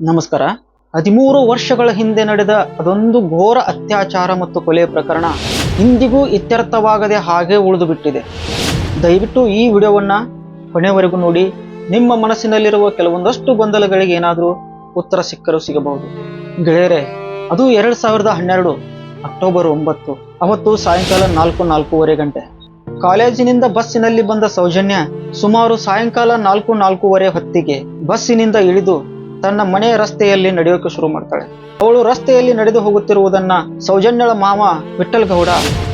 ನಮಸ್ಕಾರ. ಹದಿಮೂರು ವರ್ಷಗಳ ಹಿಂದೆ ನಡೆದ ಅದೊಂದು ಘೋರ ಅತ್ಯಾಚಾರ ಮತ್ತು ಕೊಲೆ ಪ್ರಕರಣ ಇಂದಿಗೂ ಇತ್ಯರ್ಥವಾಗದೆ ಹಾಗೆ ಉಳಿದು ಬಿಟ್ಟಿದೆ ದಯವಿಟ್ಟು ಈ ವಿಡಿಯೋವನ್ನು ಕೊನೆವರೆಗೂ ನೋಡಿ, ನಿಮ್ಮ ಮನಸ್ಸಿನಲ್ಲಿರುವ ಕೆಲವೊಂದಷ್ಟು ಗೊಂದಲಗಳಿಗೆ ಏನಾದರೂ ಉತ್ತರ ಸಿಕ್ಕರೂ ಸಿಗಬಹುದು. ಗೆಳೆಯರೆ, ಅದು ಎರಡು ಸಾವಿರದ ಹನ್ನೆರಡು ಅಕ್ಟೋಬರ್ ಒಂಬತ್ತು, ಅವತ್ತು ಸಾಯಂಕಾಲ ನಾಲ್ಕು, ನಾಲ್ಕೂವರೆ ಗಂಟೆ. ಕಾಲೇಜಿನಿಂದ ಬಸ್ಸಿನಲ್ಲಿ ಬಂದ ಸೌಜನ್ಯ ಸುಮಾರು ಸಾಯಂಕಾಲ ನಾಲ್ಕು, ನಾಲ್ಕೂವರೆ ಹೊತ್ತಿಗೆ ಬಸ್ಸಿನಿಂದ ಇಳಿದು ತನ್ನ ಮನೆಯ ರಸ್ತೆಯಲ್ಲಿ ನಡೆಯೋಕೆ ಶುರು ಮಾಡ್ತಾಳೆ. ಅವಳು ರಸ್ತೆಯಲ್ಲಿ ನಡೆದು ಹೋಗುತ್ತಿರುವುದನ್ನ ಸೌಜನ್ಯಳ ಮಾವ ವಿಠಲ್ ಗೌಡ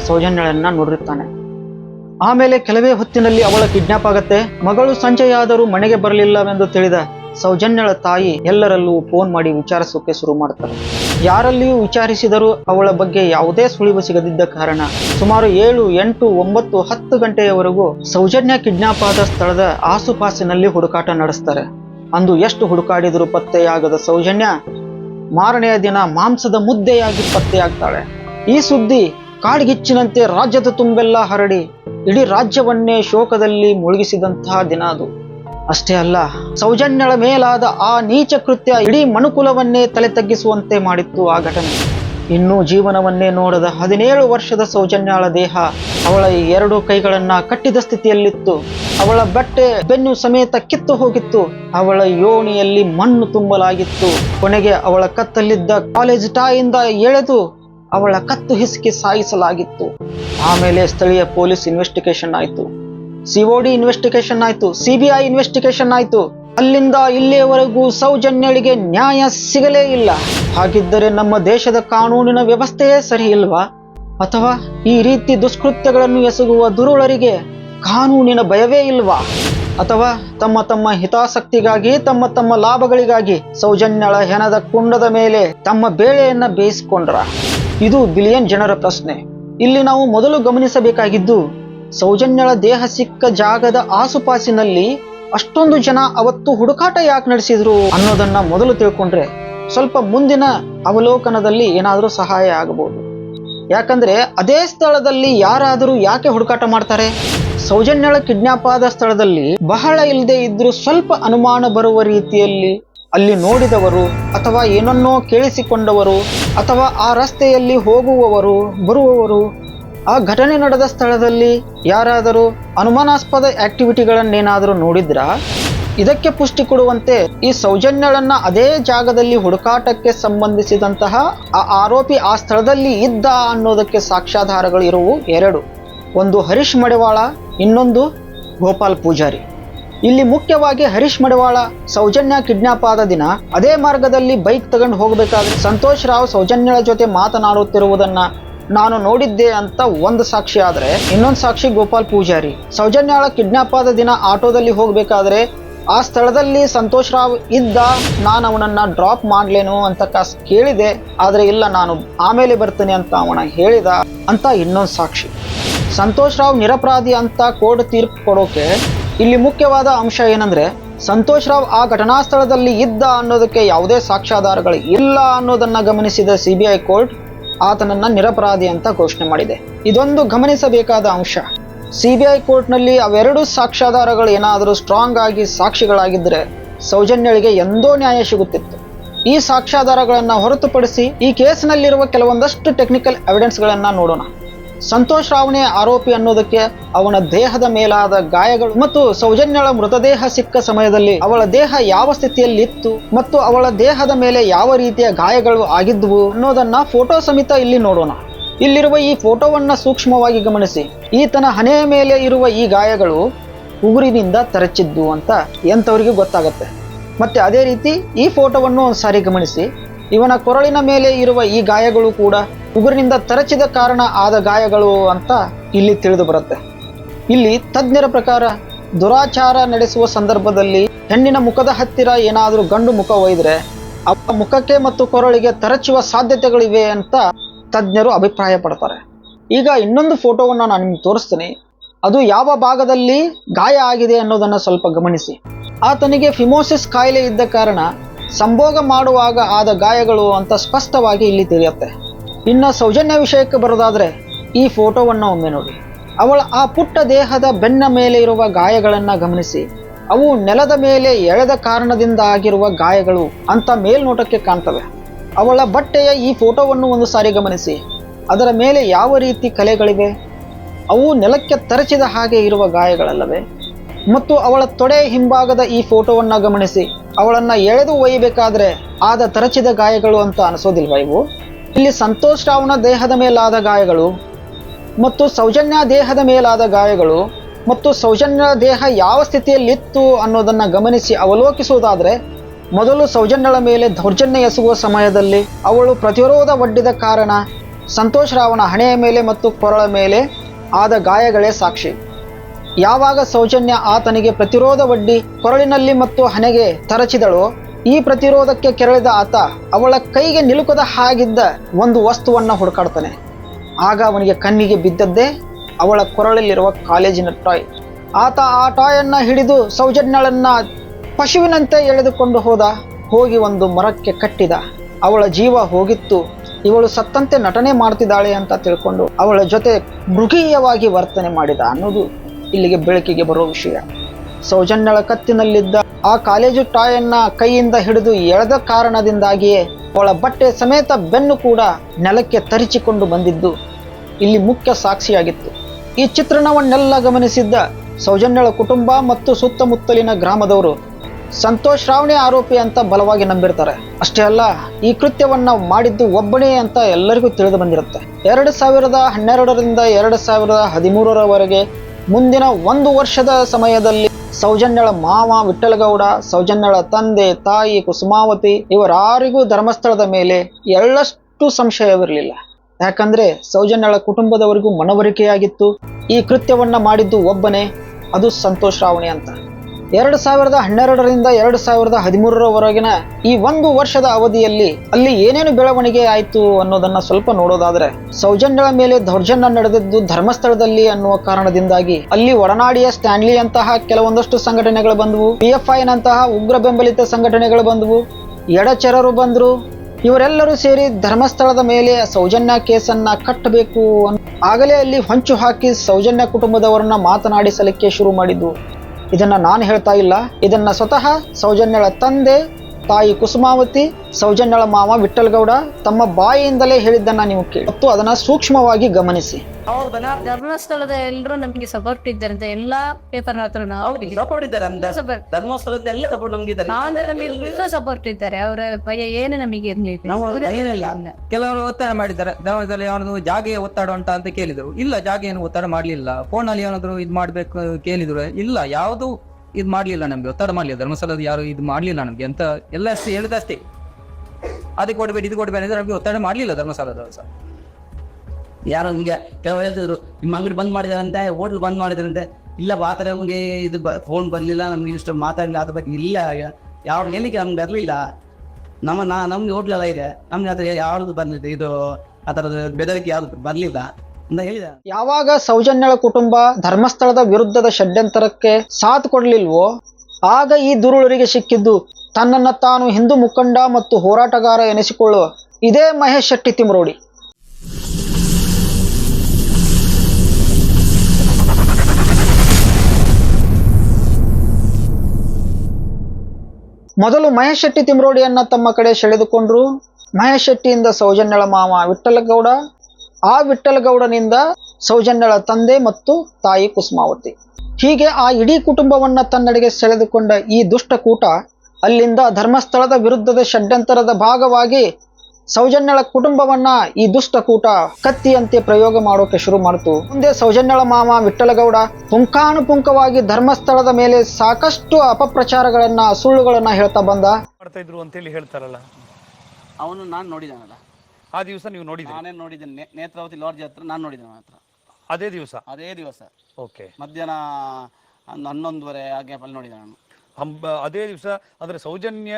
ಸೌಜನ್ಯಳನ್ನ ನೋಡಿರುತ್ತಾನೆ. ಆಮೇಲೆ ಕೆಲವೇ ಹೊತ್ತಿನಲ್ಲಿ ಅವಳ ಕಿಡ್ನಾಪ್ ಆಗತ್ತೆ. ಮಗಳು ಸಂಜೆಯಾದರೂ ಮನೆಗೆ ಬರಲಿಲ್ಲವೆಂದು ತಿಳಿದ ಸೌಜನ್ಯಳ ತಾಯಿ ಎಲ್ಲರಲ್ಲೂ ಫೋನ್ ಮಾಡಿ ವಿಚಾರಿಸೋಕೆ ಶುರು ಮಾಡ್ತಾರೆ ಯಾರಲ್ಲಿಯೂ ವಿಚಾರಿಸಿದರೂ ಅವಳ ಬಗ್ಗೆ ಯಾವುದೇ ಸುಳಿವು ಸಿಗದಿದ್ದ ಕಾರಣ ಸುಮಾರು ಏಳು, ಎಂಟು, ಒಂಬತ್ತು, ಹತ್ತು ಗಂಟೆಯವರೆಗೂ ಸೌಜನ್ಯ ಕಿಡ್ನಾಪ್ ಆದ ಸ್ಥಳದ ಆಸುಪಾಸಿನಲ್ಲಿ ಹುಡುಕಾಟ ನಡೆಸ್ತಾರೆ. ಅಂದು ಎಷ್ಟು ಹುಡುಕಾಡಿದರೂ ಪತ್ತೆಯಾಗದ ಸೌಜನ್ಯ ಮಾರನೆಯ ದಿನ ಮಾಂಸದ ಮುದ್ದೆಯಾಗಿ ಪತ್ತೆಯಾಗ್ತಾಳೆ. ಈ ಸುದ್ದಿ ಕಾಡ್ಗಿಚ್ಚಿನಂತೆ ರಾಜ್ಯದ ತುಂಬೆಲ್ಲ ಹರಡಿ ಇಡೀ ರಾಜ್ಯವನ್ನೇ ಶೋಕದಲ್ಲಿ ಮುಳುಗಿಸಿದಂತಹ ದಿನ ಅದು. ಅಷ್ಟೇ ಅಲ್ಲ, ಸೌಜನ್ಯಳ ಮೇಲಾದ ಆ ನೀಚ ಕೃತ್ಯ ಇಡೀ ಮನುಕುಲವನ್ನೇ ತಲೆ ತಗ್ಗಿಸುವಂತೆ ಮಾಡಿತ್ತು ಆ ಘಟನೆ. ಇನ್ನೂ ಜೀವನವನ್ನೇ ನೋಡದ ಹದಿನೇಳು ವರ್ಷದ ಸೌಜನ್ಯಳ ದೇಹ ಅವಳ ಎರಡು ಕೈಗಳನ್ನ ಕಟ್ಟಿದ ಸ್ಥಿತಿಯಲ್ಲಿತ್ತು. ಅವಳ ಬಟ್ಟೆ ಬೆನ್ನು ಸಮೇತ ಕಿತ್ತು ಹೋಗಿತ್ತು. ಅವಳ ಯೋಣಿಯಲ್ಲಿ ಮಣ್ಣು ತುಂಬಲಾಗಿತ್ತು. ಕೊನೆಗೆ ಅವಳ ಕತ್ತಲ್ಲಿದ್ದ ಕಾಲೇಜ್ ಟಾಯಿಂದ ಎಳೆದು ಅವಳ ಕತ್ತು ಹಿಸುಕಿ ಸಾಯಿಸಲಾಗಿತ್ತು. ಆಮೇಲೆ ಸ್ಥಳೀಯ ಪೊಲೀಸ್ ಇನ್ವೆಸ್ಟಿಗೇಷನ್ ಆಯ್ತು. ಸಿಒಡಿ ಇನ್ವೆಸ್ಟಿಗೇಷನ್ ಆಯ್ತು. ಸಿಬಿಐ ಇನ್ವೆಸ್ಟಿಗೇಷನ್ ಆಯಿತು. ಅಲ್ಲಿಂದ ಇಲ್ಲಿಯವರೆಗೂ ಸೌಜನ್ಯಳಿಗೆ ನ್ಯಾಯ ಸಿಗಲೇ ಇಲ್ಲ. ಹಾಗಿದ್ದರೆ ನಮ್ಮ ದೇಶದ ಕಾನೂನಿನ ವ್ಯವಸ್ಥೆಯೇ ಸರಿ ಇಲ್ವಾ ಅಥವಾ ಈ ರೀತಿ ದುಷ್ಕೃತ್ಯಗಳನ್ನು ಎಸಗುವ ದುರುಳರಿಗೆ ಕಾನೂನಿನ ಭಯವೇ ಇಲ್ವಾ? ಅಥವಾ ತಮ್ಮ ತಮ್ಮ ಹಿತಾಸಕ್ತಿಗಾಗಿ, ತಮ್ಮ ತಮ್ಮ ಲಾಭಗಳಿಗಾಗಿ ಸೌಜನ್ಯಳ ಹೆಣದ ಕುಂಡದ ಮೇಲೆ ತಮ್ಮ ಬೇಳೆಯನ್ನ ಬೇಯಿಸಿಕೊಂಡ್ರ? ಇದು ಬಿಲಿಯನ್ ಜನರ ಪ್ರಶ್ನೆ. ಇಲ್ಲಿ ನಾವು ಮೊದಲು ಗಮನಿಸಬೇಕಾಗಿದ್ದು, ಸೌಜನ್ಯಳ ದೇಹ ಸಿಕ್ಕ ಜಾಗದ ಆಸುಪಾಸಿನಲ್ಲಿ ಅಷ್ಟೊಂದು ಜನ ಅವತ್ತು ಹುಡುಕಾಟ ಯಾಕೆ ನಡೆಸಿದ್ರು ಅನ್ನೋದನ್ನ ಮೊದಲು ತಿಳ್ಕೊಂಡ್ರೆ ಸ್ವಲ್ಪ ಮುಂದಿನ ಅವಲೋಕನದಲ್ಲಿ ಏನಾದರೂ ಸಹಾಯ ಆಗಬಹುದು ಯಾಕಂದ್ರೆ ಅದೇ ಸ್ಥಳದಲ್ಲಿ ಯಾರಾದರೂ ಯಾಕೆ ಹುಡುಕಾಟ ಮಾಡ್ತಾರೆ? ಸೌಜನ್ಯಳ ಕಿಡ್ನಾಪ್ ಆದ ಸ್ಥಳದಲ್ಲಿ ಬಹಳ ಇಲ್ಲದೆ ಇದ್ರೂ ಸ್ವಲ್ಪ ಅನುಮಾನ ಬರುವ ರೀತಿಯಲ್ಲಿ ಅಲ್ಲಿ ನೋಡಿದವರು ಅಥವಾ ಏನನ್ನೋ ಕೇಳಿಸಿಕೊಂಡವರು ಅಥವಾ ಆ ರಸ್ತೆಯಲ್ಲಿ ಹೋಗುವವರು, ಬರುವವರು, ಆ ಘಟನೆ ನಡೆದ ಸ್ಥಳದಲ್ಲಿ ಯಾರಾದರೂ ಅನುಮಾನಾಸ್ಪದ ಆಕ್ಟಿವಿಟಿಗಳನ್ನೇನಾದರೂ ನೋಡಿದ್ರಾ? ಇದಕ್ಕೆ ಪುಷ್ಟಿ ಕೊಡುವಂತೆ ಈ ಸೌಜನ್ಯಳನ್ನ ಅದೇ ಜಾಗದಲ್ಲಿ ಹುಡುಕಾಟಕ್ಕೆ ಸಂಬಂಧಿಸಿದಂತಹ ಆ ಆರೋಪಿ ಆ ಸ್ಥಳದಲ್ಲಿ ಇದ್ದ ಅನ್ನೋದಕ್ಕೆ ಸಾಕ್ಷ್ಯಾಧಾರಗಳು ಇರುವು ಎರಡು. ಒಂದು ಹರೀಶ್ ಮಡಿವಾಳ ಇನ್ನೊಂದು ಗೋಪಾಲ್ ಪೂಜಾರಿ. ಇಲ್ಲಿ ಮುಖ್ಯವಾಗಿ ಹರೀಶ್ ಮಡವಾಳ ಸೌಜನ್ಯ ಕಿಡ್ನಾಪ್ ಆದ ದಿನ ಅದೇ ಮಾರ್ಗದಲ್ಲಿ ಬೈಕ್ ತಗೊಂಡು ಹೋಗಬೇಕಾದ್ರೆ ಸಂತೋಷ್ ರಾವ್ ಸೌಜನ್ಯಳ ಜೊತೆ ಮಾತನಾಡುತ್ತಿರುವುದನ್ನ ನಾನು ನೋಡಿದ್ದೆ ಅಂತ ಒಂದು ಸಾಕ್ಷಿ ಆದರೆ ಇನ್ನೊಂದು ಸಾಕ್ಷಿ ಗೋಪಾಲ್ ಪೂಜಾರಿ. ಸೌಜನ್ಯಳ ಕಿಡ್ನಾಪ್ ಆದ ದಿನ ಆಟೋದಲ್ಲಿ ಹೋಗಬೇಕಾದ್ರೆ ಆ ಸ್ಥಳದಲ್ಲಿ ಸಂತೋಷ್ ರಾವ್ ಇದ್ದ ನಾನು ಅವನನ್ನ ಡ್ರಾಪ್ ಮಾಡ್ಲೇನು ಅಂತ ಕಾಸ್ ಕೇಳಿದೆ. ಆದರೆ ಇಲ್ಲ, ನಾನು ಆಮೇಲೆ ಬರ್ತೇನೆ ಅಂತ ಅವನ ಹೇಳಿದ ಅಂತ ಇನ್ನೊಂದು ಸಾಕ್ಷಿ. ಸಂತೋಷ್ ರಾವ್ ನಿರಪರಾಧಿ ಅಂತ ಕೋರ್ಟ್ ತೀರ್ಪು ಕೊಡೋಕೆ ಇಲ್ಲಿ ಮುಖ್ಯವಾದ ಅಂಶ ಏನಂದ್ರೆ, ಸಂತೋಷ್ ರಾವ್ ಆ ಘಟನಾ ಸ್ಥಳದಲ್ಲಿ ಇದ್ದ ಅನ್ನೋದಕ್ಕೆ ಯಾವುದೇ ಸಾಕ್ಷ್ಯಾಧಾರಗಳು ಇಲ್ಲ ಅನ್ನೋದನ್ನ ಗಮನಿಸಿದ ಸಿಬಿಐ ಕೋರ್ಟ್ ಆತನನ್ನ ನಿರಪರಾಧಿ ಅಂತ ಘೋಷಣೆ ಮಾಡಿದೆ. ಇದೊಂದು ಗಮನಿಸಬೇಕಾದ ಅಂಶ. ಸಿಬಿಐ ಕೋರ್ಟ್ನಲ್ಲಿ ಅವೆರಡು ಸಾಕ್ಷ್ಯಾಧಾರಗಳು ಏನಾದರೂ ಸ್ಟ್ರಾಂಗ್ ಆಗಿ ಸಾಕ್ಷಿಗಳಾಗಿದ್ದರೆ ಸೌಜನ್ಯಳಿಗೆ ಎಂದೋ ನ್ಯಾಯ ಸಿಗುತ್ತಿತ್ತು. ಈ ಸಾಕ್ಷ್ಯಾಧಾರಗಳನ್ನು ಹೊರತುಪಡಿಸಿ ಈ ಕೇಸ್ನಲ್ಲಿರುವ ಕೆಲವೊಂದಷ್ಟು ಟೆಕ್ನಿಕಲ್ ಎವಿಡೆನ್ಸ್ಗಳನ್ನ ನೋಡೋಣ. ಸಂತೋಷ್ ರಾವ್ನೇ ಆರೋಪಿ ಅನ್ನೋದಕ್ಕೆ ಅವನ ದೇಹದ ಮೇಲಾದ ಗಾಯಗಳು ಮತ್ತು ಸೌಜನ್ಯಳ ಮೃತದೇಹ ಸಿಕ್ಕ ಸಮಯದಲ್ಲಿ ಅವಳ ದೇಹ ಯಾವ ಸ್ಥಿತಿಯಲ್ಲಿತ್ತು ಮತ್ತು ಅವಳ ದೇಹದ ಮೇಲೆ ಯಾವ ರೀತಿಯ ಗಾಯಗಳು ಆಗಿದ್ವು ಅನ್ನೋದನ್ನ ಫೋಟೋ ಸಮೇತ ಇಲ್ಲಿ ನೋಡೋಣ. ಇಲ್ಲಿರುವ ಈ ಫೋಟೋವನ್ನ ಸೂಕ್ಷ್ಮವಾಗಿ ಗಮನಿಸಿ. ಈತನ ಹಣೆಯ ಮೇಲೆ ಇರುವ ಈ ಗಾಯಗಳು ಉಗುರಿನಿಂದ ತರಚಿದ್ದು ಅಂತ ಎಂಥವರಿಗೂ ಗೊತ್ತಾಗತ್ತೆ. ಮತ್ತೆ ಅದೇ ರೀತಿ ಈ ಫೋಟೋವನ್ನು ಒಂದು ಸಾರಿ ಗಮನಿಸಿ. ಇವನ ಕೊರಳಿನ ಮೇಲೆ ಇರುವ ಈ ಗಾಯಗಳು ಕೂಡ ಉಗುರಿನಿಂದ ತರಚಿದ ಕಾರಣ ಆದ ಗಾಯಗಳು ಅಂತ ಇಲ್ಲಿ ತಿಳಿದು ಬರುತ್ತೆ. ಇಲ್ಲಿ ತಜ್ಞರ ಪ್ರಕಾರ ದುರಾಚಾರ ನಡೆಸುವ ಸಂದರ್ಭದಲ್ಲಿ ಹೆಣ್ಣಿನ ಮುಖದ ಹತ್ತಿರ ಏನಾದರೂ ಗಂಡು ಮುಖ ಒಯ್ದರೆ ಅವರ ಮುಖಕ್ಕೆ ಮತ್ತು ಕೊರಳಿಗೆ ತರಚುವ ಸಾಧ್ಯತೆಗಳಿವೆ ಅಂತ ತಜ್ಞರು ಅಭಿಪ್ರಾಯ ಪಡ್ತಾರೆ ಈಗ ಇನ್ನೊಂದು ಫೋಟೋವನ್ನು ನಾನು ನಿಮ್ಗೆ ತೋರಿಸ್ತೀನಿ. ಅದು ಯಾವ ಭಾಗದಲ್ಲಿ ಗಾಯ ಆಗಿದೆ ಅನ್ನೋದನ್ನು ಸ್ವಲ್ಪ ಗಮನಿಸಿ. ಆತನಿಗೆ ಫಿಮೋಸಿಸ್ ಕಾಯಿಲೆ ಇದ್ದ ಕಾರಣ ಸಂಭೋಗ ಮಾಡುವಾಗ ಆದ ಗಾಯಗಳು ಅಂತ ಸ್ಪಷ್ಟವಾಗಿ ಇಲ್ಲಿ ತಿಳಿಯುತ್ತೆ. ಇನ್ನು ಸೌಜನ್ಯ ವಿಷಯಕ್ಕೆ ಬರೋದಾದರೆ, ಈ ಫೋಟೋವನ್ನು ಒಮ್ಮೆ ನೋಡಿ. ಅವಳ ಆ ಪುಟ್ಟ ದೇಹದ ಬೆನ್ನ ಮೇಲೆ ಇರುವ ಗಾಯಗಳನ್ನು ಗಮನಿಸಿ. ಅವು ನೆಲದ ಮೇಲೆ ಎಳೆದ ಕಾರಣದಿಂದ ಆಗಿರುವ ಗಾಯಗಳು ಅಂತ ಮೇಲ್ನೋಟಕ್ಕೆ ಕಾಣ್ತವೆ. ಅವಳ ಬಟ್ಟೆಯ ಈ ಫೋಟೋವನ್ನು ಒಂದು ಸಾರಿ ಗಮನಿಸಿ. ಅದರ ಮೇಲೆ ಯಾವ ರೀತಿ ಕಲೆಗಳಿವೆ? ಅವು ನೆಲಕ್ಕೆ ತರಚಿದ ಹಾಗೆ ಇರುವ ಗಾಯಗಳಲ್ಲವೇ? ಮತ್ತು ಅವಳ ತೊಡೆ ಹಿಂಭಾಗದ ಈ ಫೋಟೋವನ್ನು ಗಮನಿಸಿ. ಅವಳನ್ನ ಎಳೆದು ಒಯ್ಯಬೇಕಾದ್ರೆ ಆದ ತರಚಿದ ಗಾಯಗಳು ಅಂತ ಅನಿಸೋದಿಲ್ವ ಇವು? ಇಲ್ಲಿ ಸಂತೋಷ್ ರಾವ್ನ ದೇಹದ ಮೇಲಾದ ಗಾಯಗಳು, ಮತ್ತು ಸೌಜನ್ಯ ದೇಹದ ಮೇಲಾದ ಗಾಯಗಳು, ಮತ್ತು ಸೌಜನ್ಯ ದೇಹ ಯಾವ ಸ್ಥಿತಿಯಲ್ಲಿತ್ತು ಅನ್ನೋದನ್ನು ಗಮನಿಸಿ ಅವಲೋಕಿಸುವುದಾದರೆ, ಮೊದಲು ಸೌಜನ್ಯಳ ಮೇಲೆ ದೌರ್ಜನ್ಯ ಎಸಗುವ ಸಮಯದಲ್ಲಿ ಅವಳು ಪ್ರತಿರೋಧ ಒಡ್ಡಿದ ಕಾರಣ ಸಂತೋಷ್ ರಾವ್ನ ಹಣೆಯ ಮೇಲೆ ಮತ್ತು ಕೊರಳ ಮೇಲೆ ಆದ ಗಾಯಗಳೇ ಸಾಕ್ಷಿ. ಯಾವಾಗ ಸೌಜನ್ಯ ಆತನಿಗೆ ಪ್ರತಿರೋಧ ಒಡ್ಡಿ ಕೊರಳಿನಲ್ಲಿ ಮತ್ತು ಹಣೆಗೆ ತರಚಿದಳೋ, ಈ ಪ್ರತಿರೋಧಕ್ಕೆ ಕೆರಳಿದ ಆತ ಅವಳ ಕೈಗೆ ನಿಲುಕದ ಹಾಗಿದ್ದ ಒಂದು ವಸ್ತುವನ್ನು ಹುಡುಕಾಡ್ತಾನೆ. ಆಗ ಅವನಿಗೆ ಕಣ್ಣಿಗೆ ಬಿದ್ದದ್ದೇ ಅವಳ ಕೊರಳಲ್ಲಿರುವ ಕಾಲೇಜಿನ ಟಾಯ್. ಆತ ಆ ಟಾಯನ್ನು ಹಿಡಿದು ಸೌಜನ್ಯಳನ್ನ ಪಶುವಿನಂತೆ ಎಳೆದುಕೊಂಡು ಹೋದ, ಹೋಗಿ ಒಂದು ಮರಕ್ಕೆ ಕಟ್ಟಿದ. ಅವಳ ಜೀವ ಹೋಗಿತ್ತು. ಇವಳು ಸತ್ತಂತೆ ನಟನೆ ಮಾಡ್ತಿದ್ದಾಳೆ ಅಂತ ತಿಳ್ಕೊಂಡು ಅವಳ ಜೊತೆ ಮೃಗೀಯವಾಗಿ ವರ್ತನೆ ಮಾಡಿದ ಅನ್ನೋದು ಇಲ್ಲಿಗೆ ಬೆಳಕಿಗೆ ಬರೋ ವಿಷಯ. ಸೌಜನ್ಯಳ ಕತ್ತಿನಲ್ಲಿದ್ದ ಆ ಕಾಲೇಜು ಟಾಯನ್ನ ಕೈಯಿಂದ ಹಿಡಿದು ಎಳೆದ ಕಾರಣದಿಂದಾಗಿಯೇ ಅವಳ ಬಟ್ಟೆ ಸಮೇತ ಬೆನ್ನು ಕೂಡ ನೆಲಕ್ಕೆ ತರಿಚಿಕೊಂಡು ಬಂದಿದ್ದು ಇಲ್ಲಿ ಮುಖ್ಯ ಸಾಕ್ಷಿಯಾಗಿತ್ತು. ಈ ಚಿತ್ರಣವನ್ನೆಲ್ಲ ಗಮನಿಸಿದ್ದ ಸೌಜನ್ಯಳ ಕುಟುಂಬ ಮತ್ತು ಸುತ್ತಮುತ್ತಲಿನ ಗ್ರಾಮದವರು, ಸಂತೋಷ್ ರಾವಣೆ ಆರೋಪಿ ಅಂತ ಬಲವಾಗಿ ನಂಬಿರ್ತಾರೆ. ಅಷ್ಟೇ ಅಲ್ಲ, ಈ ಕೃತ್ಯವನ್ನ ಮಾಡಿದ್ದು ಒಬ್ಬನೇ ಅಂತ ಎಲ್ಲರಿಗೂ ತಿಳಿದು ಬಂದಿರುತ್ತೆ. ಎರಡು ಸಾವಿರದ ಹನ್ನೆರಡರಿಂದ ಎರಡು ಸಾವಿರದ ಹದಿಮೂರರವರೆಗೆ ಮುಂದಿನ ಒಂದು ವರ್ಷದ ಸಮಯದಲ್ಲಿ ಸೌಜನ್ಯಳ ಮಾವ ವಿಠಲಗೌಡ, ಸೌಜನ್ಯಳ ತಂದೆ, ತಾಯಿ ಕುಸುಮಾವತಿ ಇವರಾರಿಗೂ ಧರ್ಮಸ್ಥಳದ ಮೇಲೆ ಎಳ್ಳಷ್ಟು ಸಂಶಯವಿರಲಿಲ್ಲ. ಯಾಕಂದ್ರೆ ಸೌಜನ್ಯಳ ಕುಟುಂಬದವರಿಗೂ ಮನವರಿಕೆಯಾಗಿತ್ತು. ಈ ಕೃತ್ಯವನ್ನ ಮಾಡಿದ್ದು ಒಬ್ಬನೇ, ಅದು ಸಂತೋಷ್ ರಾವಣೆ ಅಂತ. ಎರಡು ಸಾವಿರದ ಹನ್ನೆರಡರಿಂದ ಎರಡು ಸಾವಿರದ ಹದಿಮೂರರವರೆಗಿನ ಈ ಒಂದು ವರ್ಷದ ಅವಧಿಯಲ್ಲಿ ಅಲ್ಲಿ ಏನೇನು ಬೆಳವಣಿಗೆ ಆಯಿತು ಅನ್ನೋದನ್ನ ಸ್ವಲ್ಪ ನೋಡೋದಾದ್ರೆ, ಸೌಜನ್ಯಗಳ ಮೇಲೆ ದೌರ್ಜನ್ಯ ನಡೆದಿದ್ದು ಧರ್ಮಸ್ಥಳದಲ್ಲಿ ಅನ್ನುವ ಕಾರಣದಿಂದಾಗಿ ಅಲ್ಲಿ ಒಡನಾಡಿಯ ಸ್ಟ್ಯಾನ್ಲಿ ಅಂತಹ ಕೆಲವೊಂದಷ್ಟು ಸಂಘಟನೆಗಳು ಬಂದವು. ಪಿ ಎಫ್ ನಂತಹ ಉಗ್ರ ಬೆಂಬಲಿತ ಸಂಘಟನೆಗಳು ಬಂದವು. ಎಡಚರರು ಬಂದರು. ಇವರೆಲ್ಲರೂ ಸೇರಿ ಧರ್ಮಸ್ಥಳದ ಮೇಲೆ ಸೌಜನ್ಯ ಕೇಸನ್ನ ಕಟ್ಟಬೇಕು ಆಗಲೇ ಅಲ್ಲಿ ಹೊಂಚು ಹಾಕಿ ಸೌಜನ್ಯ ಕುಟುಂಬದವರನ್ನ ಮಾತನಾಡಿಸಲಿಕ್ಕೆ ಶುರು ಮಾಡಿದ್ದು. ಇದನ್ನ ನಾನು ಹೇಳ್ತಾ ಇಲ್ಲ. ಇದನ್ನ ಸ್ವತಃ ಸೌಜನ್ಯಳ ತಂದೆ ತಾಯಿ ಕುಸುಮಾವತಿ ಸೌಜನ್ಯಳ ಮಾವ ವಿಠ್ಠಲಗೌಡ ತಮ್ಮ ಬಾಯಿಯಿಂದಲೇ ಹೇಳಿದ್ದನ್ನ ನೀವು ಕೇಳಿ. ಮತ್ತು ಅದನ್ನ ಸೂಕ್ಷ್ಮವಾಗಿ ಗಮನಿಸಿ. ಧರ್ಮಸ್ಥಳದ ಎಲ್ಲರೂ ನಮ್ಗೆ ಸಪೋರ್ಟ್ ಇದ್ದಾರೆ ಅಂತ ಎಲ್ಲಾ ಪೇಪರ್ ಹತ್ರ ನಾವು ಸಪೋರ್ಟ್ ಇದ್ದಾರೆ ನಮ್ದು ಸಪೋರ್ಟ್ ಧರ್ಮಸ್ಥಳದ ಎಲ್ಲ ಸಪೋರ್ಟ್ ನಮ್ಗೆ ಇದ್ದಾರೆ. ನಮಗೆ ಸಪೋರ್ಟ್ ಇದ್ದಾರೆ. ಅವರ ಭಯ ಏನು ನಮಗೆ ಇರ್ಲಿಲ್ಲ ಕೆಲವರು ಒತ್ತಾಯ ಮಾಡಿದ್ದಾರೆ. ಧರ್ಮದಲ್ಲಿ ಯಾರು ಜಾಗೆ ಒತ್ತಾಡ ಅಂತ ಅಂತ ಕೇಳಿದ್ರು. ಇಲ್ಲ ಜಾಗ ಏನು ಒತ್ತಡ ಮಾಡ್ಲಿಲ್ಲ. ಫೋನ್ ಅಲ್ಲಿ ಏನಾದ್ರು ಇದ್ ಮಾಡ್ಬೇಕು ಕೇಳಿದ್ರು. ಇಲ್ಲ ಯಾವುದು ಇದ್ ಮಾಡ್ಲಿಲ್ಲ ನಮ್ಗೆ, ಒತ್ತಡ ಮಾಡ್ಲಿಲ್ಲ ಧರ್ಮಸ್ಥಳದ ಯಾರು ಇದು ಮಾಡ್ಲಿಲ್ಲ ನಮ್ಗೆ ಅಂತ ಎಲ್ಲ ಅಷ್ಟೇ ಹೇಳಿದಷ್ಟೇ ಅದಕ್ಕೆ ಕೊಡ್ಬೇಡಿ, ಇದು ಕೊಡ್ಬೇಡಿ ಅಂದ್ರೆ ನಮ್ಗೆ ಒತ್ತಡ ಮಾಡ್ಲಿಲ್ಲ ಧರ್ಮಸ್ಥಳದವರು ಸಹ. ಯಾರೋ ನಿಮಗೆ ಕೆಲವು ಹೇಳ್ತಿದ್ರು, ನಿಮ್ಮ ಅಂಗಡಿ ಬಂದ್ ಮಾಡಿದಾರಂತೆ, ಹೋಟ್ಲ್ ಬಂದ್ ಮಾಡಿದಾರಂತೆ. ಇಲ್ಲ ಆ ಥರ ನಮ್ಗೆ ಇದು ಫೋನ್ ಬರಲಿಲ್ಲ, ನಮ್ಗೆ ಇಷ್ಟು ಮಾತಾಡಲಿಲ್ಲ, ಅದ್ರ ಬಗ್ಗೆ ಇಲ್ಲ ಯಾವ ಹೇಳಿಕೆ ನಮ್ಗೆ ಬರಲಿಲ್ಲ. ನಮ್ಮ, ನಾ, ನಮ್ಗೆ ಹೋಟ್ಲ್ ಎಲ್ಲ ಇದೆ, ನಮ್ಗೆ ಯಾವ್ದು ಬಂದಿದೆ ಇದು ಆ ಥರದ ಬೆದರಿಕೆ ಯಾವ್ದು ಬರ್ಲಿಲ್ಲ. ಯಾವಾಗ ಸೌಜನ್ಯಳ ಕುಟುಂಬ ಧರ್ಮಸ್ಥಳದ ವಿರುದ್ಧದ ಷಡ್ಯಂತರಕ್ಕೆ ಸಾಥ್ ಕೊಡಲಿಲ್ವೋ, ಆಗ ಈ ದುರುಳರಿಗೆ ಸಿಕ್ಕಿದ್ದು ತನ್ನನ್ನ ತಾನು ಹಿಂದೂ ಮುಖಂಡ ಮತ್ತು ಹೋರಾಟಗಾರ ಎನಿಸಿಕೊಳ್ಳುವ ಇದೇ ಮಹೇಶ್ ಶೆಟ್ಟಿ ತಿಮ್ರೋಡಿ. ಮೊದಲು ಮಹೇಶ್ ಶೆಟ್ಟಿ ತಿಮ್ರೋಡಿಯನ್ನ ತಮ್ಮ ಕಡೆ ಸೆಳೆದುಕೊಂಡ್ರು. ಮಹೇಶ್ ಶೆಟ್ಟಿಯಿಂದ ಸೌಜನ್ಯಳ ಮಾವ ವಿಠ್ಠಲಗೌಡ ಆ ವಿಠ್ಠಲಗೌಡನಿಂದ ಸೌಜನ್ಯಳ ತಂದೆ ಮತ್ತು ತಾಯಿ ಕುಸುಮಾವತಿ. ಹೀಗೆ ಆ ಇಡೀ ಕುಟುಂಬವನ್ನ ತನ್ನಡೆಗೆ ಸೆಳೆದುಕೊಂಡ ಈ ದುಷ್ಟಕೂಟ ಅಲ್ಲಿಂದ ಧರ್ಮಸ್ಥಳದ ವಿರುದ್ಧದ ಷಡ್ಯಂತರದ ಭಾಗವಾಗಿ ಸೌಜನ್ಯಳ ಕುಟುಂಬವನ್ನ ಈ ದುಷ್ಟಕೂಟ ಕತ್ತಿಯಂತೆ ಪ್ರಯೋಗ ಮಾಡೋಕೆ ಶುರು ಮಾಡಿತು. ಮುಂದೆ ಸೌಜನ್ಯಳ ಮಾಮ ವಿಠ್ಠಲಗೌಡ ಪುಂಖಾನುಪುಂಖವಾಗಿ ಧರ್ಮಸ್ಥಳದ ಮೇಲೆ ಸಾಕಷ್ಟು ಅಪಪ್ರಚಾರಗಳನ್ನ ಸುಳ್ಳುಗಳನ್ನ ಹೇಳ್ತಾ ಬಂದ. ಮಾಡ್ತಾ ಇದ್ರು ಅಂತೇಳಿ ಹೇಳ್ತಾರಲ್ಲ. ಅವನು ನಾನು ನೋಡಿದ್ದಾನಲ್ಲ ಆ ದಿವಸ ನೀವು ನೋಡಿದ್ರಿ? ನಾನೇ ನೋಡಿದ್ದೇನೆ. ನೇತ್ರಾವತಿ ಲಾಡ್ಜ್ ಹತ್ರ ನಾನು ನೋಡಿದ್ದೇನೆ ಮಾತ್ರ ಹತ್ರ. ಅದೇ ದಿವಸ? ಅದೇ ದಿವಸ. ಓಕೆ. ಮಧ್ಯಾಹ್ನ ಒಂದು ಹನ್ನೊಂದುವರೆ ಹಾಗೆ ಗ್ಯಾಪಲ್ಲಿ ನೋಡಿದೆ ನಾನು. ಹಂಬ ಅದೇ ದಿವಸ ಅಂದರೆ ಸೌಜನ್ಯ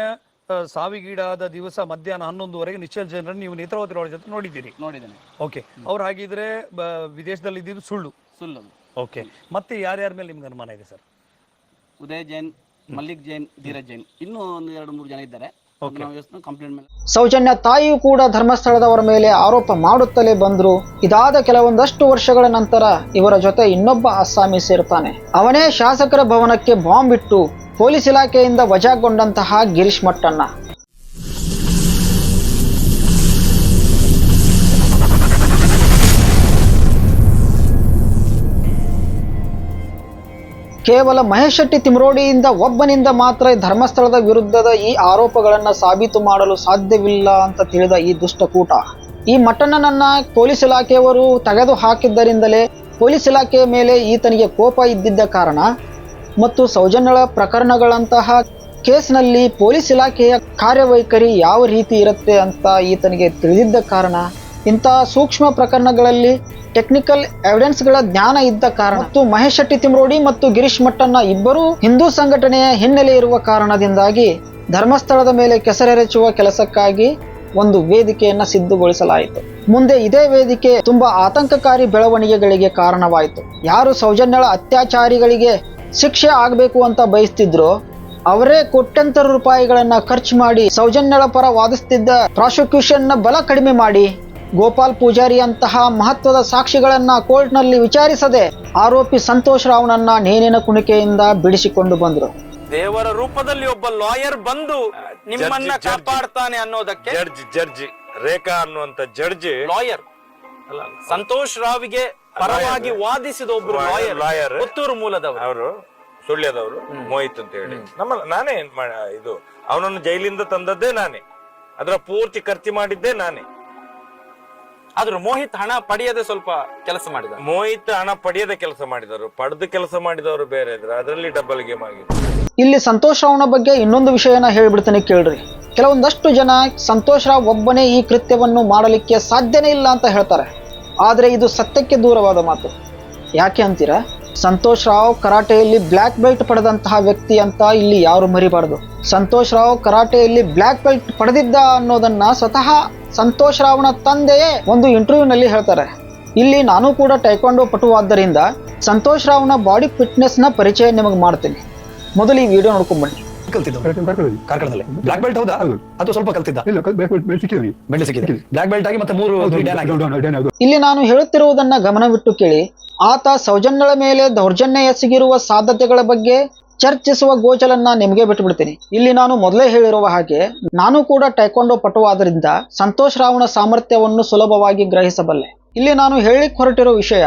ಆ, ಸಾವಿಗೀಡಾದ ದಿವಸ ಮಧ್ಯಾಹ್ನ ಹನ್ನೊಂದುವರೆಗೆ ನಿಶ್ಚಲ ಜನರನ್ನು ನೀವು ನೇತ್ರಾವತಿ ಲಾಡ್ಜ್ ಹತ್ರ ನೋಡಿದ್ದೀರಿ? ನೋಡಿದ್ದೇನೆ. ಓಕೆ. ಅವ್ರು ಹಾಗಿದ್ರೆ ಬ- ವಿದೇಶದಲ್ಲಿ ಇದ್ದಿದ್ದು ಸುಳ್ಳು. ಸುಳ್ಳು ಓಕೆ. ಮತ್ತೆ ಯಾರ್ಯಾರ ಮೇಲೆ ನಿಮ್ಗೆ ಅನುಮಾನ ಇದೆ ಸರ್? ಉದಯ್ ಜೈನ್ ಮಲ್ಲಿಕ್ ಜೈನ್ ಧೀರಜ್ ಜೈನ್. ಇನ್ನೂ ಒಂದು ಎರಡು ಮೂರು ಜನ ಇದ್ದಾರೆ. ಸೌಜನ್ಯ ತಾಯಿಯೂ ಕೂಡ ಧರ್ಮಸ್ಥಳದವರ ಮೇಲೆ ಆರೋಪ ಮಾಡುತ್ತಲೇ ಬಂದ್ರು. ಇದಾದ ಕೆಲವೊಂದಷ್ಟು ವರ್ಷಗಳ ನಂತರ ಇವರ ಜೊತೆ ಇನ್ನೊಬ್ಬ ಅಸ್ಸಾಮಿ ಸೇರ್ತಾನೆ. ಅವನೇ ಶಾಸಕರ ಭವನಕ್ಕೆ ಬಾಂಬ್ ಇಟ್ಟು ಪೊಲೀಸ್ ಇಲಾಖೆಯಿಂದ ವಜಾಗೊಂಡಂತಹ ಗಿರೀಶ್ ಮಟ್ಟಣ್ಣ. ಕೇವಲ ಮಹೇಶ್ ಶೆಟ್ಟಿ ತಿಮ್ರೋಡಿಯಿಂದ ಒಬ್ಬನಿಂದ ಮಾತ್ರ ಧರ್ಮಸ್ಥಳದ ವಿರುದ್ಧದ ಈ ಆರೋಪಗಳನ್ನು ಸಾಬೀತು ಮಾಡಲು ಸಾಧ್ಯವಿಲ್ಲ ಅಂತ ತಿಳಿದ ಈ ದುಷ್ಟಕೂಟ ಈ ಮಟ್ಟಣ್ಣನನ್ನ ಪೊಲೀಸ್ ಇಲಾಖೆಯವರು ತೆಗೆದು ಹಾಕಿದ್ದರಿಂದಲೇ ಪೊಲೀಸ್ ಇಲಾಖೆಯ ಮೇಲೆ ಈತನಿಗೆ ಕೋಪ ಇದ್ದಿದ್ದ ಕಾರಣ ಮತ್ತು ಸೌಜನ್ಯಳ ಪ್ರಕರಣಗಳಂತಹ ಕೇಸ್ನಲ್ಲಿ ಪೊಲೀಸ್ ಇಲಾಖೆಯ ಕಾರ್ಯವೈಖರಿ ಯಾವ ರೀತಿ ಇರುತ್ತೆ ಅಂತ ಈತನಿಗೆ ತಿಳಿದಿದ್ದ ಕಾರಣ ಇಂತಹ ಸೂಕ್ಷ್ಮ ಪ್ರಕರಣಗಳಲ್ಲಿ ಟೆಕ್ನಿಕಲ್ ಎವಿಡೆನ್ಸ್ಗಳ ಜ್ಞಾನ ಇದ್ದ ಕಾರಣ ಮತ್ತು ಮಹೇಶ್ ಶೆಟ್ಟಿ ತಿಮ್ರೋಡಿ ಮತ್ತು ಗಿರೀಶ್ ಮಟ್ಟಣ್ಣ ಇಬ್ಬರೂ ಹಿಂದೂ ಸಂಘಟನೆಯ ಹಿನ್ನೆಲೆ ಇರುವ ಕಾರಣದಿಂದಾಗಿ ಧರ್ಮಸ್ಥಳದ ಮೇಲೆ ಕೆಸರೆರಚುವ ಕೆಲಸಕ್ಕಾಗಿ ಒಂದು ವೇದಿಕೆಯನ್ನ ಸಿದ್ಧಗೊಳಿಸಲಾಯಿತು. ಮುಂದೆ ಇದೇ ವೇದಿಕೆ ತುಂಬಾ ಆತಂಕಕಾರಿ ಬೆಳವಣಿಗೆಗಳಿಗೆ ಕಾರಣವಾಯಿತು. ಯಾರು ಸೌಜನ್ಯಳ ಅತ್ಯಾಚಾರಿಗಳಿಗೆ ಶಿಕ್ಷೆ ಆಗಬೇಕು ಅಂತ ಬಯಸ್ತಿದ್ರು ಅವರೇ ಕೋಟ್ಯಂತರ ರೂಪಾಯಿಗಳನ್ನ ಖರ್ಚು ಮಾಡಿ ಸೌಜನ್ಯಳ ಪರ ವಾದಿಸ್ತಿದ್ದ ಪ್ರಾಸಿಕ್ಯೂಷನ್ನ ಬಲ ಕಡಿಮೆ ಮಾಡಿ ಗೋಪಾಲ್ ಪೂಜಾರಿ ಅಂತಹ ಮಹತ್ವದ ಸಾಕ್ಷಿಗಳನ್ನ ಕೋರ್ಟ್ನಲ್ಲಿ ವಿಚಾರಿಸದೆ ಆರೋಪಿ ಸಂತೋಷ್ ರಾವ್ನನ್ನ ನೇನಿನ ಕುಣಿಕೆಯಿಂದ ಬಿಡಿಸಿಕೊಂಡು ಬಂದರು. ದೇವರ ರೂಪದಲ್ಲಿ ಒಬ್ಬ ಲಾಯರ್ ಬಂದು ನಿಮ್ಮನ್ನ. ಕಾಪಾಡ್ತಾನೆ ಅನ್ನೋದಕ್ಕೆ ಜಡ್ಜ್ ಜಡ್ಜ್. ರೇಖಾ ಅನ್ನುವಂತ ಜಡ್ಜ್. ಲಾಯರ್. ಸಂತೋಷ್ ರಾವ್ಗೆ ಪರವಾಗಿ ವಾದಿಸಿದ ಒಬ್ರು ಲಾಯರ್ ಲಾಯರ್ ಪುತ್ತೂರು ಮೂಲದವರು. ಅವರು ಸುಳ್ಯದವರು ಮೋಹಿತ್ ಅಂತ ಹೇಳಿ. ನಮ್ಮ ನಾನೇ ಇದು ಅವನನ್ನು ಜೈಲಿಂದ ತಂದದ್ದೇ ನಾನೇ. ಅದರ ಪೂರ್ತಿ ಖರ್ಚು ಮಾಡಿದ್ದೇ ನಾನೇ. ಆದ್ರೂ ಮೋಹಿತ್ ಹಣ ಪಡೆಯದೆ ಸ್ವಲ್ಪ ಕೆಲಸ ಮಾಡಿದ. ಮೋಹಿತ್ ಹಣ ಪಡೆಯದ ಕೆಲಸ ಮಾಡಿದವರು ಪಡೆದು ಕೆಲಸ ಮಾಡಿದವರು ಬೇರೆ ಇದ್ರು ಅದರಲ್ಲಿ ಡಬಲ್ ಗೇಮ್ ಆಗಿದೆ. ಇಲ್ಲಿ ಸಂತೋಷ್ ರಾವ್ನ ಬಗ್ಗೆ ಇನ್ನೊಂದು ವಿಷಯನ ಹೇಳ್ಬಿಡ್ತೇನೆ ಕೇಳ್ರಿ. ಕೆಲವೊಂದಷ್ಟು ಜನ ಸಂತೋಷ್ ರಾವ್ ಒಬ್ಬನೇ ಈ ಕೃತ್ಯವನ್ನು ಮಾಡಲಿಕ್ಕೆ ಸಾಧ್ಯನೇ ಇಲ್ಲ ಅಂತ ಹೇಳ್ತಾರೆ. ಆದರೆ ಇದು ಸತ್ಯಕ್ಕೆ ದೂರವಾದ ಮಾತು. ಯಾಕೆ ಅಂತೀರಾ? ಸಂತೋಷ್ ರಾವ್ ಕರಾಟೆಯಲ್ಲಿ ಬ್ಲ್ಯಾಕ್ ಬೆಲ್ಟ್ ಪಡೆದಂತಹ ವ್ಯಕ್ತಿ ಅಂತ ಇಲ್ಲಿ ಯಾರು ಮರಿಬಾರ್ದು. ಸಂತೋಷ್ ರಾವ್ ಕರಾಟೆಯಲ್ಲಿ ಬ್ಲ್ಯಾಕ್ ಬೆಲ್ಟ್ ಪಡೆದಿದ್ದ ಅನ್ನೋದನ್ನ ಸ್ವತಃ ಸಂತೋಷ್ ರಾವ್ನ ತಂದೆಯೇ ಒಂದು ಇಂಟರ್ವ್ಯೂನಲ್ಲಿ ಹೇಳ್ತಾರೆ. ಇಲ್ಲಿ ನಾನು ಕೂಡ ಟೈಕಾಂಡೋ ಪಟುವಾದ್ದರಿಂದ ಸಂತೋಷ್ ರಾವ್ನ ಬಾಡಿ ಫಿಟ್ನೆಸ್ನ ಪರಿಚಯ ನಿಮಗೆ ಮಾಡ್ತೀನಿ. ಮೊದಲು ಈ ವಿಡಿಯೋ ನೋಡ್ಕೊಂಡ್ ಬನ್ನಿ. ಕಲ್ತಿದ್ದು? ಕಾರ್ಕಳದಲ್ಲಿ? ಬ್ಲಾಕ್ ಬೆಲ್ಟ್ ಹೌದಾ? ಅದು ಸ್ವಲ್ಪ ಕಲ್ತಿದ್ದ? ಬ್ಲಾಕ್ ಬೆಲ್ಟ್ ಆಗಿ ಮತ್ತೆ ಮೂರು ಇಲ್ಲಿ ನಾನು ಹೇಳುತ್ತಿರುವುದನ್ನ ಗಮನವಿಟ್ಟು ಕೇಳಿ. ಆತ ಸೌಜನ್ಯಗಳ ಮೇಲೆ ದೌರ್ಜನ್ಯ ಎಸಗಿರುವ ಸಾಧ್ಯತೆಗಳ ಬಗ್ಗೆ ಚರ್ಚಿಸುವ ಗೋಚಲನ್ನ ನಿಮಗೆ ಬಿಟ್ಟು ಬಿಡ್ತೀನಿ ಇಲ್ಲಿ ನಾನು ಮೊದಲೇ ಹೇಳಿರುವ ಹಾಗೆ ನಾನು ಕೂಡ ಟೈಕೊಂಡೋ ಪಟುವಾದ್ರಿಂದ ಸಂತೋಷ್ ರಾವಣ ಸಾಮರ್ಥ್ಯವನ್ನು ಸುಲಭವಾಗಿ ಗ್ರಹಿಸಬಲ್ಲೆ. ಇಲ್ಲಿ ನಾನು ಹೇಳಿಕ್ ಹೊರಟಿರೋ ವಿಷಯ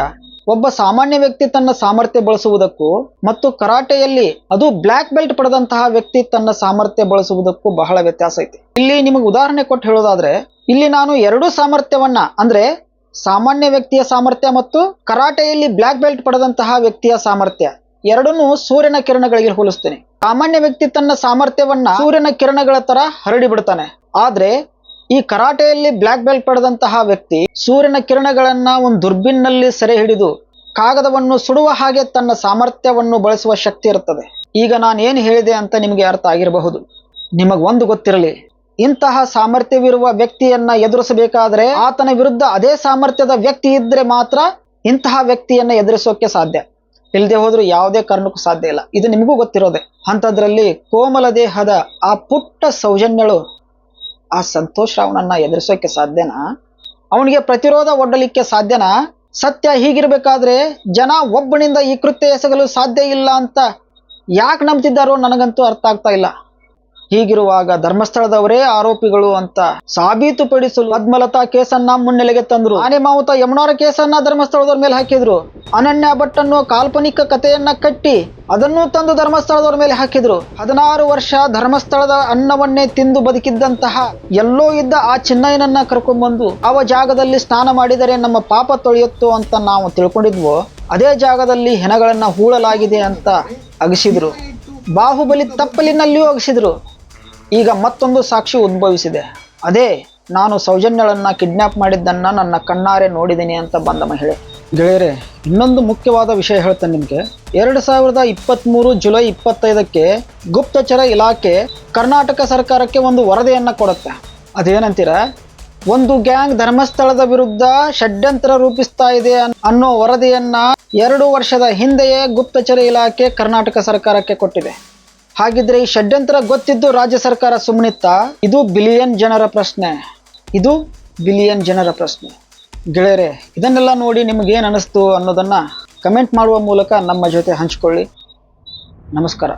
ಒಬ್ಬ ಸಾಮಾನ್ಯ ವ್ಯಕ್ತಿ ತನ್ನ ಸಾಮರ್ಥ್ಯ ಬಳಸುವುದಕ್ಕೂ ಮತ್ತು ಕರಾಟೆಯಲ್ಲಿ ಅದು ಬ್ಲ್ಯಾಕ್ ಬೆಲ್ಟ್ ಪಡೆದಂತಹ ವ್ಯಕ್ತಿ ತನ್ನ ಸಾಮರ್ಥ್ಯ ಬಳಸುವುದಕ್ಕೂ ಬಹಳ ವ್ಯತ್ಯಾಸ ಐತಿ. ಇಲ್ಲಿ ನಿಮಗೆ ಉದಾಹರಣೆ ಕೊಟ್ಟು ಹೇಳೋದಾದ್ರೆ, ಇಲ್ಲಿ ನಾನು ಎರಡೂ ಸಾಮರ್ಥ್ಯವನ್ನ, ಅಂದ್ರೆ ಸಾಮಾನ್ಯ ವ್ಯಕ್ತಿಯ ಸಾಮರ್ಥ್ಯ ಮತ್ತು ಕರಾಟೆಯಲ್ಲಿ ಬ್ಲ್ಯಾಕ್ ಬೆಲ್ಟ್ ಪಡೆದಂತಹ ವ್ಯಕ್ತಿಯ ಸಾಮರ್ಥ್ಯ ಎರಡನ್ನೂ ಸೂರ್ಯನ ಕಿರಣಗಳಿಗೆ ಹೋಲಿಸ್ತೇನೆ. ಸಾಮಾನ್ಯ ವ್ಯಕ್ತಿ ತನ್ನ ಸಾಮರ್ಥ್ಯವನ್ನ ಸೂರ್ಯನ ಕಿರಣಗಳ ತರ ಹರಡಿ ಬಿಡ್ತಾನೆ. ಆದ್ರೆ ಈ ಕರಾಟೆಯಲ್ಲಿ ಬ್ಲ್ಯಾಕ್ ಬೆಲ್ಟ್ ಪಡೆದಂತಹ ವ್ಯಕ್ತಿ ಸೂರ್ಯನ ಕಿರಣಗಳನ್ನ ಒಂದು ದುರ್ಬಿನ್ನಲ್ಲಿ ಸೆರೆ ಹಿಡಿದು ಕಾಗದವನ್ನು ಸುಡುವ ಹಾಗೆ ತನ್ನ ಸಾಮರ್ಥ್ಯವನ್ನು ಬಳಸುವ ಶಕ್ತಿ ಇರುತ್ತದೆ. ಈಗ ನಾನು ಏನು ಹೇಳಿದೆ ಅಂತ ನಿಮಗೆ ಅರ್ಥ ಆಗಿರಬಹುದು. ನಿಮಗ್ ಒಂದು ಗೊತ್ತಿರಲಿ, ಇಂತಹ ಸಾಮರ್ಥ್ಯವಿರುವ ವ್ಯಕ್ತಿಯನ್ನ ಎದುರಿಸಬೇಕಾದ್ರೆ ಆತನ ವಿರುದ್ಧ ಅದೇ ಸಾಮರ್ಥ್ಯದ ವ್ಯಕ್ತಿ ಇದ್ರೆ ಮಾತ್ರ ಇಂತಹ ವ್ಯಕ್ತಿಯನ್ನ ಎದುರಿಸೋಕೆ ಸಾಧ್ಯ. ಇಲ್ಲದೆ ಹೋದ್ರೂ ಯಾವುದೇ ಕಾರಣಕ್ಕೂ ಸಾಧ್ಯ ಇಲ್ಲ. ಇದು ನಿಮಗೂ ಗೊತ್ತಿರೋದೆ. ಅಂಥದ್ರಲ್ಲಿ ಕೋಮಲ ದೇಹದ ಆ ಪುಟ್ಟ ಸೌಜನ್ಯಳು ಆ ಸಂತೋಷ್ ರಾವ್ನನ್ನ ಎದುರಿಸೋಕೆ ಸಾಧ್ಯನಾ? ಅವನಿಗೆ ಪ್ರತಿರೋಧ ಒಡ್ಡಲಿಕ್ಕೆ ಸಾಧ್ಯನಾ? ಸತ್ಯ ಹೀಗಿರ್ಬೇಕಾದ್ರೆ ಜನ ಒಬ್ಬನಿಂದ ಈ ಕೃತ್ಯ ಎಸಗಲು ಸಾಧ್ಯ ಇಲ್ಲ ಅಂತ ಯಾಕೆ ನಂಬ್ತಿದ್ದಾರೋ ನನಗಂತೂ ಅರ್ಥ ಆಗ್ತಾ ಇಲ್ಲ. ಹೀಗಿರುವಾಗ ಧರ್ಮಸ್ಥಳದವರೇ ಆರೋಪಿಗಳು ಅಂತ ಸಾಬೀತುಪಡಿಸಲು ಪದ್ಮಲತಾ ಕೇಸನ್ನ ಮುನ್ನೆಲೆಗೆ ತಂದ್ರು. ಆನೆ ಮಾವುತ ಯಮುನಾರ ಕೇಸನ್ನ ಧರ್ಮಸ್ಥಳದವ್ರ ಮೇಲೆ ಹಾಕಿದ್ರು. ಅನನ್ಯ ಭಟ್ ಕಾಲ್ಪನಿಕ ಕಥೆಯನ್ನ ಕಟ್ಟಿ ಅದನ್ನು ತಂದು ಧರ್ಮಸ್ಥಳದವ್ರ ಮೇಲೆ ಹಾಕಿದ್ರು. ಹದಿನಾರು ವರ್ಷ ಧರ್ಮಸ್ಥಳದ ಅನ್ನವನ್ನೇ ತಿಂದು ಬದುಕಿದ್ದಂತಹ ಎಲ್ಲೋ ಇದ್ದ ಆ ಚಿನ್ನಯ್ಯನನ್ನ ಕರ್ಕೊಂಡ್ಬಂದು ಅವ ಜಾಗದಲ್ಲಿ ಸ್ನಾನ ಮಾಡಿದರೆ ನಮ್ಮ ಪಾಪ ತೊಳೆಯುತ್ತೋ ಅಂತ ನಾವು ತಿಳ್ಕೊಂಡಿದ್ವು, ಅದೇ ಜಾಗದಲ್ಲಿ ಹೆಣಗಳನ್ನ ಹೂಳಲಾಗಿದೆ ಅಂತ ಅಗಸಿದ್ರು. ಬಾಹುಬಲಿ ತಪ್ಪಲಿನಲ್ಲಿಯೂ ಅಗಸಿದ್ರು. ಈಗ ಮತ್ತೊಂದು ಸಾಕ್ಷಿ ಉದ್ಭವಿಸಿದೆ. ಅದೇ, ನಾನು ಸೌಜನ್ಯಳನ್ನ ಕಿಡ್ನಾಪ್ ಮಾಡಿದ್ದನ್ನು ನನ್ನ ಕಣ್ಣಾರೆ ನೋಡಿದ್ದೀನಿ ಅಂತ ಬಂದ ಮಹಿಳೆ. ಗೆಳೆಯರೆ, ಇನ್ನೊಂದು ಮುಖ್ಯವಾದ ವಿಷಯ ಹೇಳ್ತೇನೆ ನಿಮಗೆ. ಎರಡು ಸಾವಿರದ ಇಪ್ಪತ್ತ್ಮೂರು ಜುಲೈ ಇಪ್ಪತ್ತೈದಕ್ಕೆ ಗುಪ್ತಚರ ಇಲಾಖೆ ಕರ್ನಾಟಕ ಸರ್ಕಾರಕ್ಕೆ ಒಂದು ವರದಿಯನ್ನ ಕೊಡುತ್ತೆ. ಅದೇನಂತೀರ? ಒಂದು ಗ್ಯಾಂಗ್ ಧರ್ಮಸ್ಥಳದ ವಿರುದ್ಧ ಷಡ್ಯಂತ್ರ ರೂಪಿಸ್ತಾ ಇದೆ ಅನ್- ಅನ್ನೋ ವರದಿಯನ್ನ ಎರಡು ವರ್ಷದ ಹಿಂದೆಯೇ ಗುಪ್ತಚರ ಇಲಾಖೆ ಕರ್ನಾಟಕ ಸರ್ಕಾರಕ್ಕೆ ಕೊಟ್ಟಿದೆ. ಹಾಗಿದ್ರೆ ಈ ಷಡ್ಯಂತ್ರ ಗೊತ್ತಿದ್ದು ರಾಜ್ಯ ಸರ್ಕಾರ ಸುಮ್ಮನಿತ್ತ ಇದು ಬಿಲಿಯನ್ ಜನರ ಪ್ರಶ್ನೆ. ಇದು ಬಿಲಿಯನ್ ಜನರ ಪ್ರಶ್ನೆ. ಗೆಳೆಯರೆ, ಇದನ್ನೆಲ್ಲ ನೋಡಿ ನಿಮಗೇನು ಅನ್ನಿಸ್ತು ಅನ್ನೋದನ್ನು ಕಮೆಂಟ್ ಮಾಡುವ ಮೂಲಕ ನಮ್ಮ ಜೊತೆ ಹಂಚಿಕೊಳ್ಳಿ. ನಮಸ್ಕಾರ.